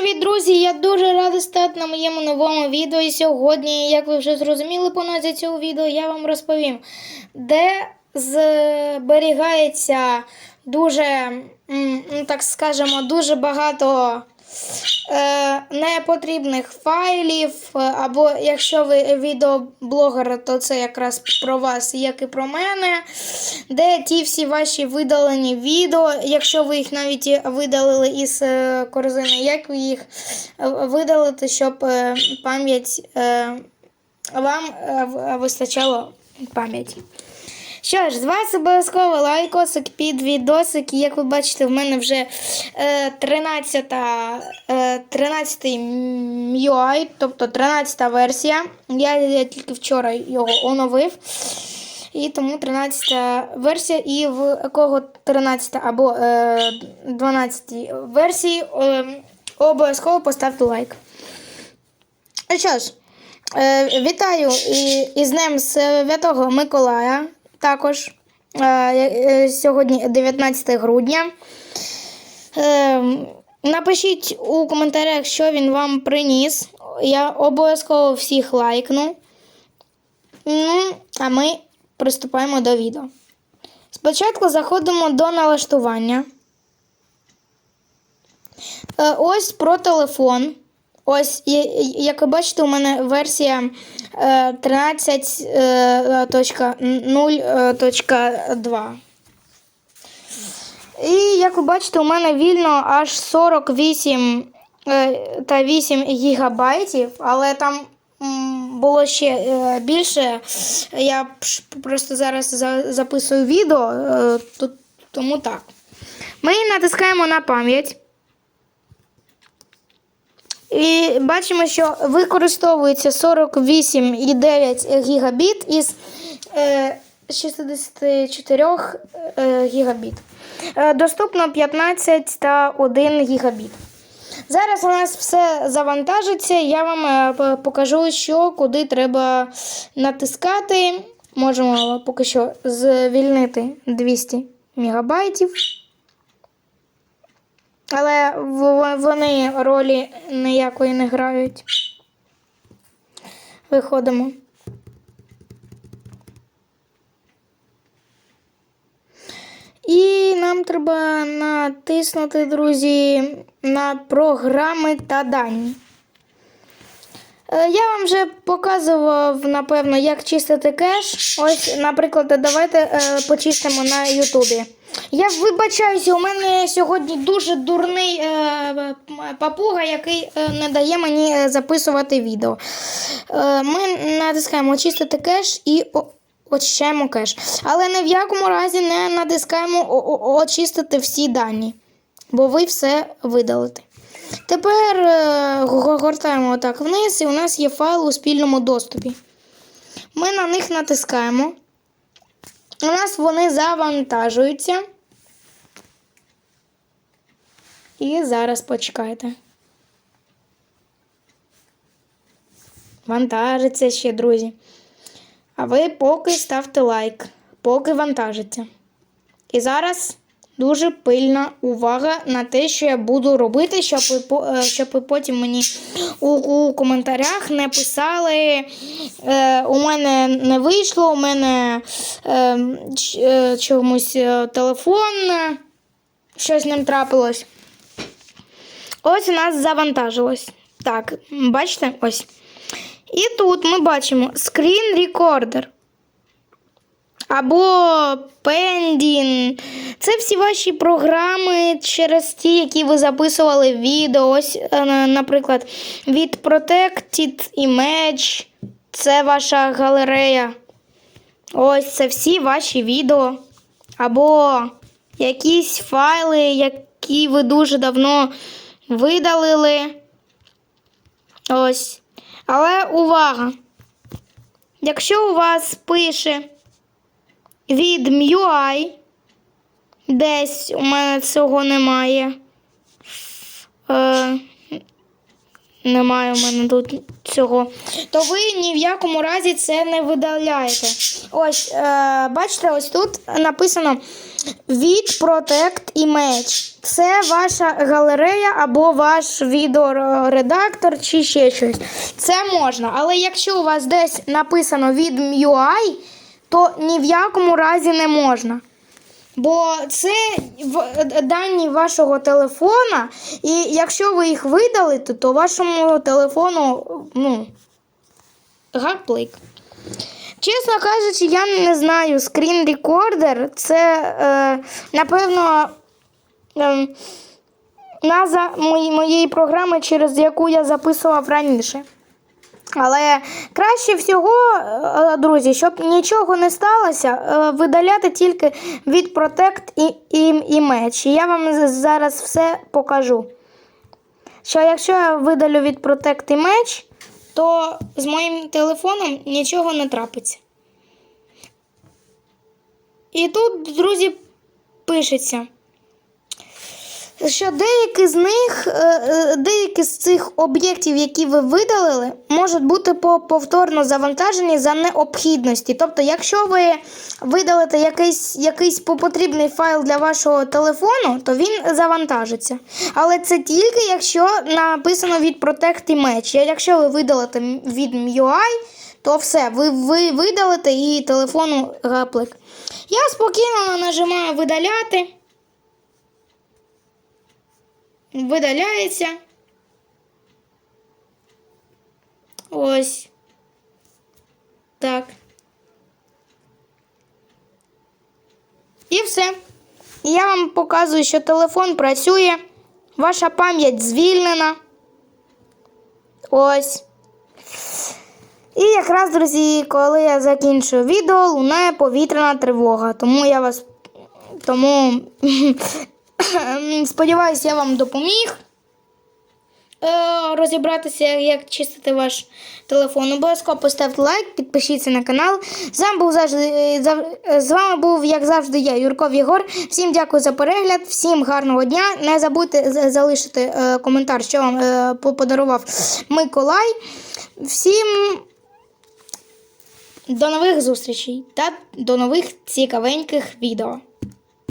привіт, друзі! Я дуже рада стати на моєму новому відео. І сьогодні, як ви вже зрозуміли по назві цього відео, я вам розповім, де зберігається дуже, ну так скажемо, дуже багато непотрібних файлів. е, Або якщо ви відеоблогер, то це якраз про вас, як і про мене. Де ті всі ваші видалені відео, якщо ви їх навіть видалили із е, корзини, як ви їх е, видалити, щоб е, пам'ять е, вам е, вистачало пам'яті. Що ж, з вас обов'язково лайкосик під відосик. Як ви бачите, в мене вже е, 13 е, 13 MUI, тобто 13 версія. Я, я тільки вчора його оновив. І тому 13 версія, і в якого 13 або е, 12 версії е, обов'язково поставте лайк. Ну що ж, е, вітаю із Днем Святого Миколая. Також е, е, сьогодні 19 грудня. Е, напишіть у коментарях, що він вам приніс. Я обов'язково всіх лайкну. Ну, а ми приступаємо до відео. Спочатку заходимо до налаштування. Ось про телефон. Ось, як ви бачите, у мене версія е, 13.0.2. І як ви бачите, у мене вільно аж 48 е, та 8 гігабайтів, але там було ще е, більше. Я просто зараз записую відео, е, тому так. Ми натискаємо на пам'ять. І бачимо, що використовується 48,9 гігабіт із е, 64 е, гігабіт. Е, доступно 15 та 1 гігабіт. Зараз у нас все завантажиться. Я вам е, покажу, що куди треба натискати. Можемо поки що звільнити 200 мегабайтів. Але вони ролі ніякої не грають. Виходимо. І нам треба натиснути, друзі, на програми та дані. Е, Я вам вже показував, напевно, як чистити кеш. Ось, наприклад, давайте е, почистимо на Ютубі. Я вибачаюся, у мене сьогодні дуже дурний е, папуга, який не дає мені записувати відео. Ми натискаємо очистити кеш і очищаємо кеш. Але ні в якому разі не натискаємо очистити всі дані, бо ви все видалите. Тепер е, гортаємо отак вниз, і у нас є файл у спільному доступі. Ми на них натискаємо. У нас вони завантажуються. І зараз почекайте. Вантажиться ще, друзі. А ви поки ставте лайк, поки вантажиться. І зараз дуже пильна увага на те, що я буду робити, щоб ви, е, щоб ви потім мені у, у коментарях не писали. Е, у мене не вийшло, у мене е, е, чомусь е, телефон, щось ним трапилось. Ось у нас завантажилось. Так, бачите? Ось. І тут ми бачимо Screen Recorder. Або Pending. Це всі ваші програми через ті, які ви записували відео. Ось, е, наприклад, від Protected Image. Це ваша галерея. Ось це всі ваші відео. Або якісь файли, які ви дуже давно видалили. Ось. Але увага! Якщо у вас пише від MUI, десь у мене цього немає. Е, немає у мене тут цього. То ви ні в якому разі це не видаляєте. Ось, е, бачите, ось тут написано від Protect Image. Це ваша галерея або ваш відеоредактор чи ще щось. Це можна. Але якщо у вас десь написано від MUI, то ні в якому разі не можна. Бо це дані вашого телефона, і якщо ви їх видалите, то вашому телефону ну, гаплик. Чесно кажучи, я не знаю. Screen Recorder це, е, напевно, е, назва моєї програми, через яку я записував раніше. Але краще всього, е, друзі, щоб нічого не сталося, е, видаляти тільки від Protect і, і, і. І я вам зараз все покажу. Що якщо я видалю від Protect і Match, то з моїм телефоном нічого не трапиться. І тут, друзі, пишеться що деякі з них, е, е, деякі з цих об'єктів, які ви видалили, можуть бути по- повторно завантажені за необхідності. Тобто, якщо ви видалите якийсь, якийсь потрібний файл для вашого телефону, то він завантажиться. Але це тільки якщо написано від Protect Image. Якщо ви видалите від MUI, то все, ви, ви видалите і телефону гаплик. Я спокійно нажимаю видаляти видаляється. Ось. Так. І все. Я вам показую, що телефон працює. Ваша пам'ять звільнена. Ось. І якраз, друзі, коли я закінчую відео, лунає повітряна тривога. Тому я вас. Тому сподіваюся, я вам допоміг е, розібратися, як чистити ваш телефон. Обов'язково поставте лайк, підпишіться на канал. З вами був завжди з вами був, як завжди, я, Юрков Єгор. Всім дякую за перегляд, всім гарного дня. Не забудьте залишити е, коментар, що вам е, подарував Миколай. Всім до нових зустрічей та до нових цікавеньких відео.